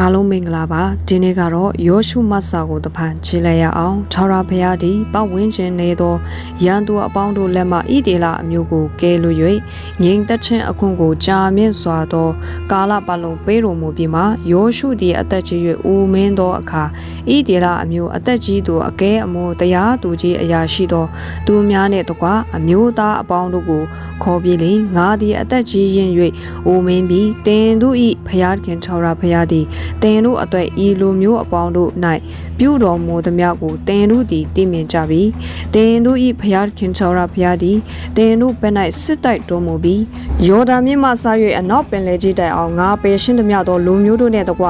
အားလုံးမင်္ဂလာပါဒီနေ့ကတော့ယောရှုမတ်စာကိုတဖန်ကြည့်လိုက်ရအောင်ထာဝရဘုရားသည်ပတ်ဝန်းကျင်နေသောရန်သူအပေါင်းတို့လက်မှဣဒေလအမျိုးကိုကယ်လို့၍ငြိမ်သက်ခြင်းအခွင့်ကိုကြာမြင့်စွာသောကာလပတ်လုံးပေးတော်မူပြီးမှယောရှုသည်အသက်ကြီး၍ဦးမင်းသောအခါဣဒေလအမျိုးအသက်ကြီးသူအကဲအမိုးတရားသူကြီးအရာရှိသောသူများနှင့်တကွအမျိုးသားအပေါင်းတို့ကိုခေါ်ပြီးလေငါသည်အသက်ကြီးရင်၍ဦးမင်းပြီးတင်သူ၏ဘုရားခင်ထာဝရဘုရားသည်တင်တို့အတွေ့ဤလိုမျိုးအပေါင်းတို့၌ ပြုတော်မူသမျှကိုတင်တို့သည်သိမြင်ကြပြီတင်တို့၏ဖျားခင်သောရဖျားသည်တင်တို့ဘက်၌စစ်တိုက်တော်မူပြီးယော်ဒန်မြစ်မှဆား၍အနောက်ပင်လယ်ကြီးတိုင်အောင်ငါပယ်ရှင်းသမျှသောလူမျိုးတို့နှင့်တကွ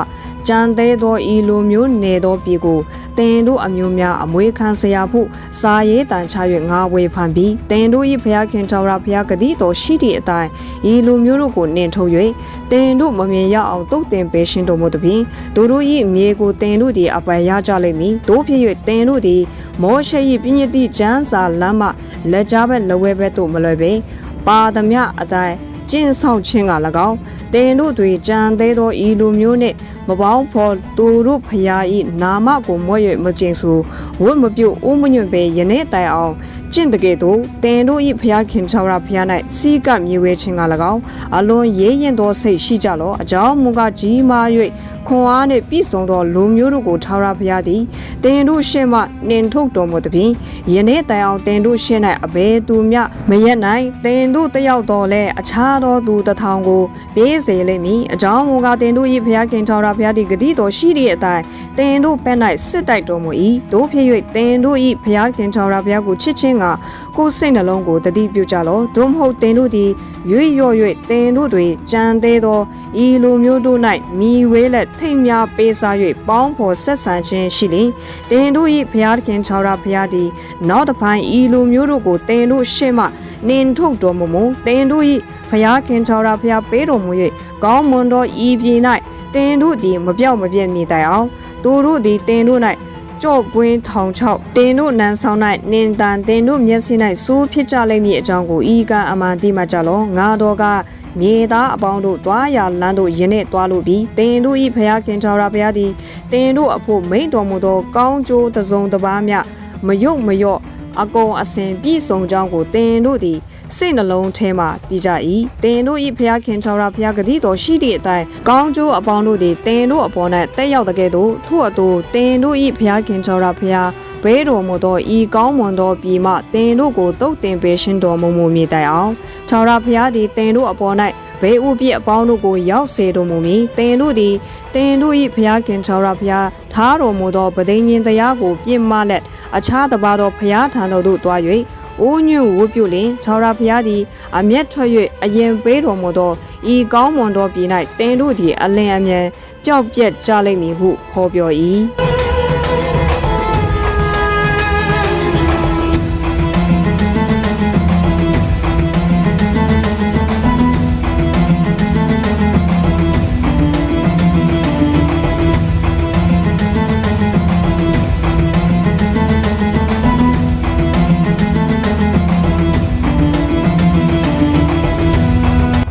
ကြံသေးသောဤလူမျိုးနေသောပြည်ကိုတင်တို့အမျိုးများအမွေခံစရာဖို့စာရေးတန်ချ၍ငါဝေဖန်ပြီးတင်တို့၏ဘုရားခင်တော်ရာဘုရားကတိတော်ရှိသည့်အတိုင်းဤလူမျိုးတို့ကိုနှင်ထုတ်၍တင်တို့မမြင်ရအောင်တုတ်တင်ပေးရှင်းတော်မူသည်သူတို့၏မြေကိုတင်တို့သည်အပယ်ရကြလိမ့်မည်တို့ဖြစ်၍တင်တို့သည်မောရှေ၏ပြည့်ညတိကျမ်းစာလမ်းမှလက်ကြားဘက်လက်ဝဲဘက်သို့မလွယ်ပေပါသမျှအတိုင်းကျင့်ဆောင်ခြင်းက၎င်းတင်တို့တွေကြံသေးသောဤလိုမျိုးနှင့်မပေါင်းဖော်သူတို့ဖရာဤနာမကိုမွဲ့၍မကျင်ဆိုဝတ်မပြုတ်ဦးမညွန့်ပေယနေ့တိုင်အောင် ကျင့်တကယ်သို့တင်တို့ဤဖရာခင်ချောရဖရာ၌စီကမြေဝဲခြင်းက၎င်းအလွန်ရေးရင်သောစိတ်ရှိကြလောအကြောင်းမူကားကြီးမား၍ခွန်အားနှင့်ပြည့်စုံသောလူမျိုးတို့ကိုထာဝရဘုရားသည်တင်တို့ရှေ့မှနှင်ထုတ်တော်မူသဖြင့်ယနေ့တိုင်အောင်တင်တို့ရှေ့၌အဘယ်သူမျှမရက်နိုင်တင်တို့တယောက်တော်လဲအခြားသောသူတစ်ထောင်ကိုပေးစေလိမ့်မည်အကြောင်းမူကားတင်တို့၏ဘုရားခင်ထာဝရဘုရားသည်ဂတိတော်ရှိသည့်အတိုင်းတင်တို့ဘက်၌စစ်တိုက်တော်မူ၏တို့ဖြစ်၍တင်တို့၏ဘုရားခင်ထာဝရဘုရားကိုချစ်ခြင်းကကိုယ်စိတ်နှလုံးကိုတတိပြုကြလောဒို့မဟုတ်တင်တို့သည်ရွေ့ရော့၍တင်တို့တွင်ကြံသေးသောဤလိုမျိုးတို့၌မိဝဲလက်ထိတ်များပေးစား၍ပေါင်းဖော်ဆက်ဆံခြင်းရှိလျင်တင်တို့၏ဘုရားသခင်ခြောက်ရဘုရားသည်နောက်တစ်ပိုင်းဤလိုမျိုးတို့ကိုတင်တို့ရှေ့မှနင်ထုတ်တော်မူမူတင်တို့၏ဘုရားခင်ခြောက်ရဘုရားပေးတော်မူ၍ကောင်းမွန်သောဤပြည်၌တင်တို့သည်မပြောက်မပြတ်နေတိုင်အောင်သူတို့သည်တင်တို့၌ ကြော့ကွင်းထောင်ချောက်တင်တို့နန်းဆောင်၌နင်တန်တင်တို့မျက်စိ၌စိုးဖြစ်ကြလိမ့်မည်အကြောင်းကိုဤကအမှန်တိမှကြလောငါတော်ကမြေသားအပေါင်းတို့တွားရလန်းတို့ယင်းနဲ့တွားလို့ပြီးတင်တို့ဤဖျားခင်ချောရာဖျားသည်တင်တို့အဖို့မိန်တော်မူသောကောင်းကျိုးတစုံတစ်ပါးမျှမယုတ်မယော့အကုန်အစင်ပြည့်စုံကြောင်းကိုတင်တို့သည် စိတ်နှလုံးထဲမှတည်ကြ၏တင်တို့ဤဖျားခင်ချောရာဖျားဂတိတော်ရှိသည့်အတိုင်းကောင်းကျိုးအပေါင်းတို့သည်တင်တို့အပေါ်၌တက်ရောက်တဲ့ကဲ့သို့ထို့အတူတင်တို့ဤဖျားခင်ချောရာဖျားဘေးတော်မူသောဤကောင်းမွန်သောပြည်မှတင်တို့ကိုတုတ်တင်ပေးရှင်တော်မူမူမည်တိုင်အောင်ချောရာဖျားသည်တင်တို့အပေါ်၌ဘေးဥပြည့်အပေါင်းတို့ကိုရောက်စေတော်မူမည်တင်တို့သည်တင်တို့၏ဖျားခင်ချောရာဖျားထားတော်မူသောဗဒိညင်တရားကို ပြင့်မလက်အခြားတပါသောဖျားထံတော်သို့တွား၍ အိုးညွန့်ဝုပြုလင်ချောရာဖျားသည်အမျက်ထွက်၍အရင်ပေးတော်မူသောဤကောင်းမွန်သောပြည်၌တင်တို့သည်အလင်းအမြန်ပျောက်ပြက်ကြလိမ့်မည်ဟုဟောပြော၏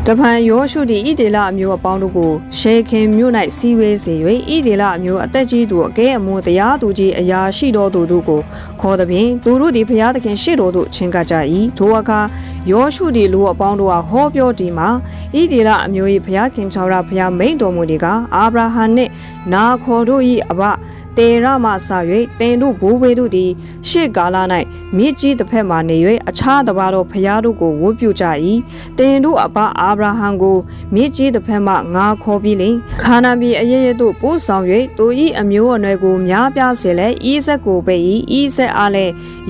တပန်ယောရှုသည်ဣဒေလအမျိုးအပေါင်းတို့ကိုရှေခင်မြို့၌စီးဝေးစေ၍ဣဒေလအမျိုးအသက်ကြီးသူအကဲအမွန်တရားသူကြီးအရာရှိတော်သူတို့ကိုခေါ်သည်ဖြင့်သူတို့သည်ဘုရားသခင်ရှေ့တော်သို့ချဉ်ကပ်ကြ၏ထိုအခါယောရှုသည်လူအပေါင်းတို့ကဟောပြောဒီမှာဣဒေလအမျိုး၏ဘုရားခင်ချောရဘုရားမိန်တော်မူဒီကအာဗြဟံနှင့် နာခေါ်တို့၏အဘတေရမဆာ၍တင်တို့ဘိုးဘေးတို့သည် ရှေ့ကာလ၌မြစ်ကြီးတစ်ဖက်မှနေ၍အခြားတစ်ပါးသောဖျားတို့ကိုဝတ်ပြုကြ၏တင်တို့အဘအာဗြဟံကိုမြစ်ကြီးတစ်ဖက်မှငါခေါ်ပြီးလင်ခါနာပြည်အရရတို့ပို့ဆောင်၍သူ၏အမျိုးအနွယ်ကိုများပြားစေလဲဤဆက်ကိုပေ၏ဤဆက်အားလဲ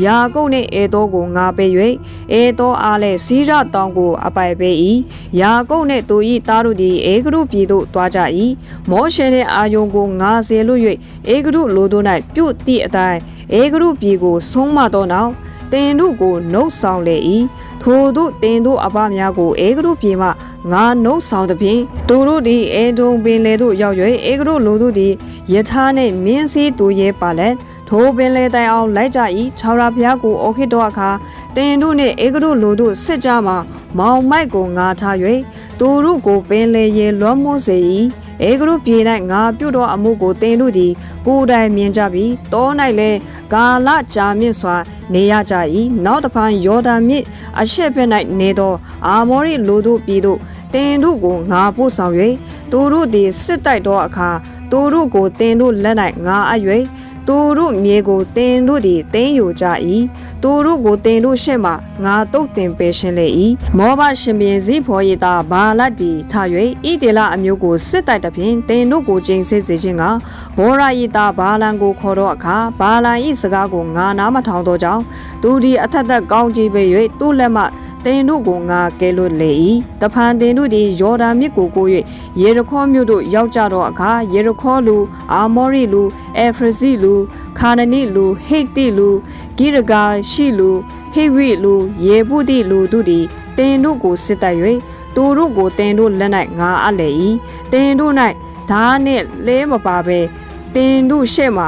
ယာကုပ်နှင့်အေသောကိုငါပေ၍အေသောအားလဲစီရတောင်ကိုအပိုင်ပေ၏ယာကုပ်နှင့်သူ၏သားတို့သည်အေဂရုပြည်သို့တွားကြ၏မောရှေနှင့်အာယုန်ကိုငါစေလွတ်၍အေဂရုလိုတို့၌ပြုတ်သည့်အတိုင်းအေဂရုပြည်ကိုဆုံးမသောနောက်တင်တို့ကိုနှုတ်ဆောင်လေ၏ထိုတို့တင်တို့အပများကိုအေဂရုပြည်မှငါနှုတ်ဆောင်သည်ဖြင့်သူတို့သည်အေဒုံပင်လေသို့ရောက်၍အေဂရုလိုတို့သည်ယထာနှင့်မင်းစည်းတူရဲပါလက်ထိုပင်လေတိုင်အောင်လိုက်ကြ၏ခြောက်ရာဘုရားကိုအိုခိတော်အခါတင်တို့နှင့်အေဂရုလိုတို့စစ်ကြမှာမောင်မိုက်ကိုငါထား၍သူတို့ကိုပင်လေရေလွှမ်းမိုးစေ၏ အေဂရုပြေ၌ငါပြုတော်အမှုကိုတင်တို့သည်ကိုယ်တိုင်မြင်ကြပြီးတော၌လည်းကာလကြာမြင့်စွာ နေရကြ၏နောက်တစ်ဖန်ယော်ဒန်မြစ်အရှက်ဘက်၌နေသော အာမောရိလူတို့ပြည်တို့တင်တို့ကိုငါပို့ဆောင်၍သူတို့သည်စစ်တိုက်သောအခါသူတို့ကိုတင်တို့လက်၌ငါအပ်၍ သူတို့မြေကိုတင်တို့သည်တင်းယူကြ၏သူတို့ကိုတင်တို့ရှေ့မှငါတုတ်တင်ပေးရှင်းလေ၏မောဘရှင်ဘင်ဇိဖောရီတာဘာလတ်တီထ၍ဣတေလအမျိုးကိုစစ်တိုက်သဖြင့်တင်တို့ကိုကျင်းစစ်စေခြင်းကဘောရာယီတာဘာလန်ကိုခေါ်တော့အခါဘာလန်၏စကားကိုငါနားမထောင်သောကြောင့်သူသည်အထက်သက်ကောင်းကြီးပေ၍သူ့လက်မှ တင်တို့ကိုငါကဲလွတ်လေ၏တဖန်တင်တို့သည်ယော်ဒန်မြစ်ကိုကို၍ယေရခေါမြို့သို့ရောက်ကြတော့အခါယေရခေါလူအာမောရိလူအေဖရဇိလူခါနနိလူဟိတ်တိလူဂိရဂါရှိလူဟိဝိလူယေဗုတိလူတို့သည်တင်တို့ကိုစစ်တိုက်၍သူတို့ကိုတင်တို့လက်၌ငါအပ်လေ၏တင်တို့၌ဓာနှင့်လဲမပါဘဲတင်တို့ရှေ့မှ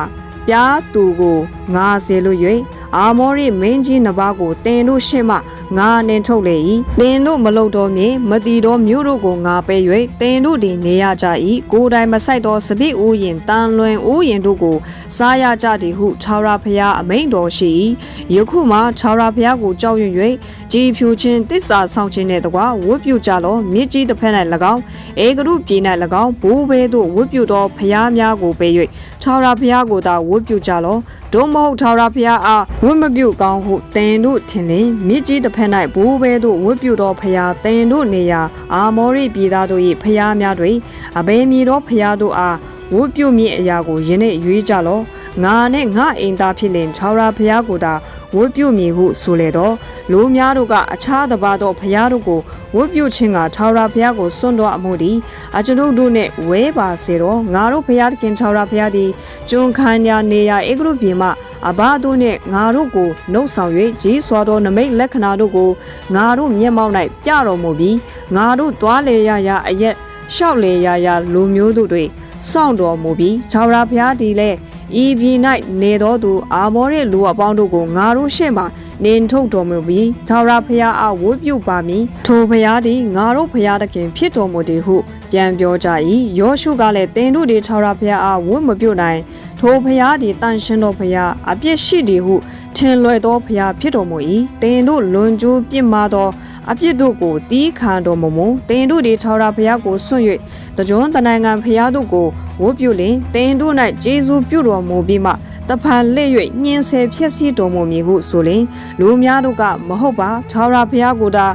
ပြားသူကိုငါစေလို့၍အာမောရိမင်းကြီးနှစ်ပါးကိုတင်တို့ရှေ့မှငါနှင်ထုတ်လေ၏တင်တို့မလုံတော်မြေမတီတော်မြို့တို့ကိုငါပဲ၍တင်တို့သည်နေရကြ၏ကိုယ်တိုင်မဆိုင်သောစပိဥယင်တန်လွင်ဥယင်တို့ကိုစားရကြသည်ဟုခြောက်ရဖျားအမိန်တော်ရှိ၏ယခုမှခြောက်ရဖျားကိုကြောက်ရွံ့၍ကြည်ဖြူခြင်းတစ္ဆာဆောင်ခြင်းနှင့်တကွာဝတ်ပြုကြလောမြစ်ကြီးတစ်ဖက်၌၎င်းအေဂရုပြည်၌၎င်းဘိုးဘဲသို့ဝတ်ပြုသောဖျားများကိုပေး၍ခြောက်ရဖျားကိုသာဝတ်ပြုကြလောဒုမဟုတ်ခြောက်ရဖျားအားဝတ်မပြုကောင်းဟုတင်တို့ထင်လင်မြစ်ကြီးတစ်ဖက်၌ဘိုးဘဲသို့ဝတ်ပြုသောဖျားတင်တို့နေရာအာမောရိပြည်သားတို့၏ဖျားများတွင်အဘယ်မည်သောဖျားတို့အားဝတ်ပြုမည်အရာကိုယင်းနှင့်ရွေးကြလောငါနဲ့ငါအိမ်သားဖြစ်လင်ခြောက်ရဖျားကိုသာ ဝတ်ပြုမည်ဟုဆိုလေတော့လူများတို့ကအခြားတစ်ပါးသောဖျားတို့ကိုဝတ်ပြုခြင်းကခြောက်ရဖျားကိုစွန့်တော်အမှုသည်အကျွန်ုပ်တို့နှင့်ဝဲပါစေတော့ငါတို့ဖျားသခင်ခြောက်ရဖျားသည်ကျွန်းခန်းညာနေရာဧကရုပြည်မှအဘတို့နှင့်ငါတို့ကိုနှုတ်ဆောင်၍ကြီးစွာသောနမိတ်လက္ခဏာတို့ကိုငါတို့မျက်မှောက်၌ပြတော်မူပြီးငါတို့သွားလေရရအရက်လျှောက်လေရရလူမျိုးတို့တွေ စောင့်တော်မူပြီးခြောက်ရဖျားသည်လည်းဤပြည်၌နေတော်သူအာမောရဲ့လူအပေါင်းတို့ကိုငါတို့ရှေ့မှနင်ထုတ်တော်မူပြီးထာဝရဖျားအားဝတ်ပြုပါမည်ထိုဖျားသည်ငါတို့ဖျားသခင်ဖြစ်တော်မူသည်ဟုပြန်ပြောကြ၏ယောရှုကလည်းတင်တို့သည်ထာဝရဖျားအားဝတ်မပြုနိုင်ထိုဖျားသည်တန်ရှင်းသောဖျားအပြစ်ရှိသည်ဟုထင်လွယ်သောဖျားဖြစ်တော်မူ၏တင်တို့လွန်ကျူးပြစ်မှားသော အပြစ်တို့ကိုတီးခံတော်မမုံတင်တို့သည်ထာဝရဘုရားကိုဆွံ့၍တကြွတနိုင်ငံဘုရားတို့ကိုဝတ်ပြုလင်တင်တို့၌ဂျေဇုပြုတော်မူပြီးမှတဖန်လက်၍ညှင်းဆဲဖြစ်စီတော်မူမည်ဟုဆိုလင်လူများတို့ကမဟုတ်ပါထာဝရဘုရားကိုသာ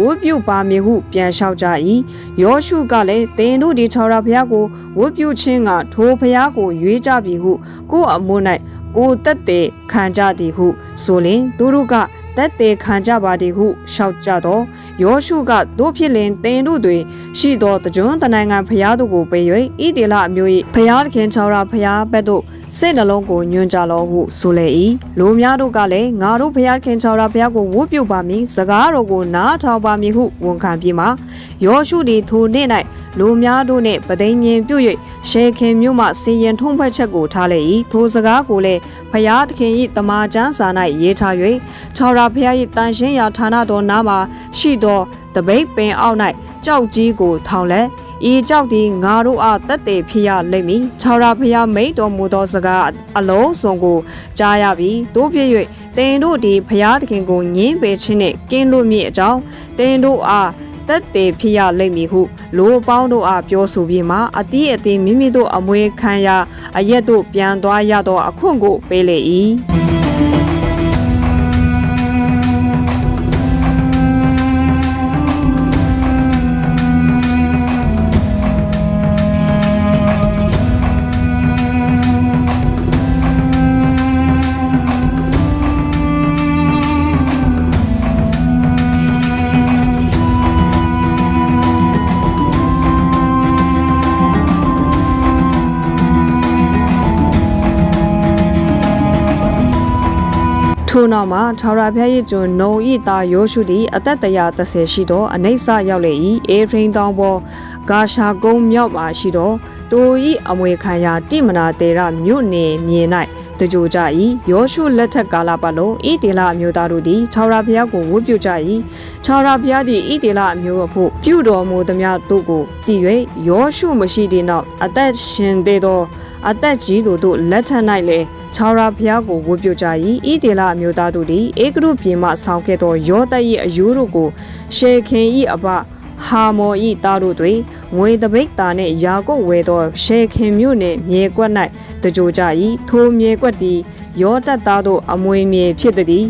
ဝတ်ပြုပါမည်ဟုပြန်လျှောက်ကြ၏ယောရှုကလည်းတင်တို့ဒီထာဝရဘုရားကိုဝတ်ပြုခြင်းကထိုဘုရားကိုရွေးကြပြီဟုကိုယ်အမွန်း၌ကိုတက်တဲ့ခံကြသည်ဟုဆိုလင်သူတို့က တက်တဲ့ခံကြပါသည်ဟုလျှောက်ကြတော့ ယောရှုကတို့ဖြစ်လင်တင်တို့တွင်ရှိသောတကြွတနိုင်ငံဖျားတို့ကိုပေး၍ဣတေလအမျိုး၏ဖျားသခင်ချောရာဖျားဘက်သို့စိတ်နှလုံးကိုညွှန်ကြလောဟုဆိုလေ၏လူများတို့ကလည်းငါတို့ဖျားခင်ချောရာဖျားကိုဝတ်ပြုပါမည်စကားတော်ကိုနားထောင်ပါမည်ဟုဝန်ခံပြီးမှယောရှုသည်ထိုနေ့၌လူများတို့နှင့်ပသိဉ္ဉ်ပြုတ်၍ရှေခင်မြို့မှစီရင်ထုံးဖွဲ့ချက်ကိုထားလေ၏ထိုစကားကိုလည်းဖျားသခင်၏တမန်ကျမ်းစာ၌ရေးထား၍ချောရာဖျား၏တန်ရှင်းရာဌာနတော်နားမှာရှိသောတပိတ်ပင်အောက်၌ကြောက်ကြီးကိုထောင်လဲဤကြောက်သည်ငါတို့အားတက်တယ်ဖြစ်ရလိမ့်မည်ခြောက်ရာဖျားမိတ်တော်မူသောစကားအလုံးစုံကိုကြားရပြီးတို့ဖြစ်၍တင်တို့သည်ဖျားသခင်ကိုညင်းပယ်ခြင်းနှင့်ကင်းလွတ်မည်အကြောင်းတင်တို့အားတက်တယ်ဖြစ်ရလိမ့်မည်ဟုလိုပေါင်းတို့အားပြောဆိုပြီးမှအတီးအသေးမိမိတို့အမွေခံရာအရက်တို့ပြန်သွားရသောအခွင့်ကိုပေးလေ၏ ထို့နောက်မှာထာဝရဘုရား၏ကျွန်နုံဤသားယောရှုသည်အသက်တရာ30ရှိသောအနိစ္စရောက်လေ၏အေဖရင်တောင်ပေါ်ဂါရှာကုန်းမြောက်ပါရှိသောသူ၏အမွေခံရာတိမနာတေရမြို့နယ်မြေ၌တကြိုကြ၏ယောရှုလက်ထက်ကာလပတ်လုံးဣတေလအမျိုးသားတို့သည်ခြောက်ရာဘုရားကိုဝတ်ပြုကြ၏ခြောက်ရာဘုရားသည်ဣတေလအမျိုးအဖို့ပြုတော်မူသမျှတို့ကိုတည်၍ယောရှုမရှိသည့်နောက်အသက်ရှင်သေးသော အသက်ကြီးသူတို့လက်ထက်၌လည်းခြောက်ရာဘုရားကိုဝတ်ပြုကြ၏ဣတေလအမျိုးသားတို့သည်ဧကရုပြည်မှဆောင်ခဲ့သောယောသ၏အယူတို့ကိုရှေခင်၏အဘဟာမော်ဤသားတို့တွင်ငွေတပိတ်တာနှင့်ယာကုပ်ဝဲသောရှေခင်မြို့နှင့်မြေကွက်၌တကြိုကြ၏ထိုမြေကွက်သည်ယောတတ်သားတို့အမွေမြေဖြစ်သည်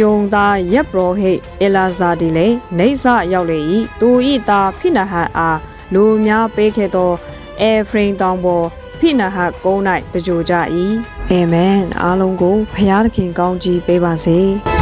ယုံသာရက်ပရောဟိတ်အလာဇာဒီလေနေဆရောက်လေ၏သူဤသားဖိနဟတ်အားလူများပေးခဲ့သောအဲဖရင်တောင်ပေါ်ဖိနဟတ်ကုန်း၌တကြိုကြ၏အာမင်အားလုံးကိုဖျားသခင်ကောင်းကြီးပေးပါစေ